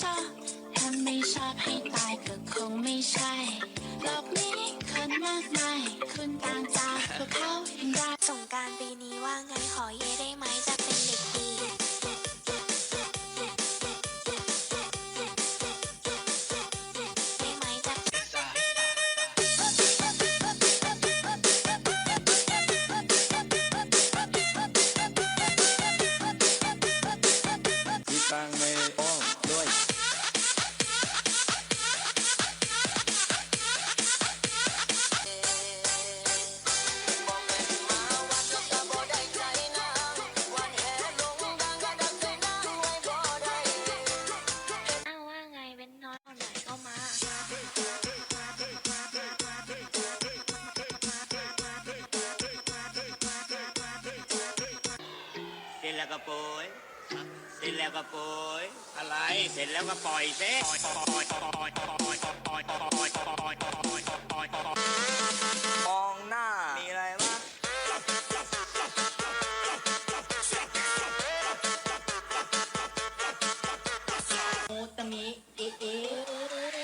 ชอบถ้าไม่ชอบให้ตายก็คงไม่ใช่รอบนี้คนมากมายคุณต่างจากพวกเขายังได้สงการปีนี้ว่าไงขอ แล้วก็ปล่อยเสร็จแล้วก็ปล่อยอะไร เสร็จแล้วก็ปล่อยเซ่มองหน้า มีอะไรวะโมตมิเอ๊ะ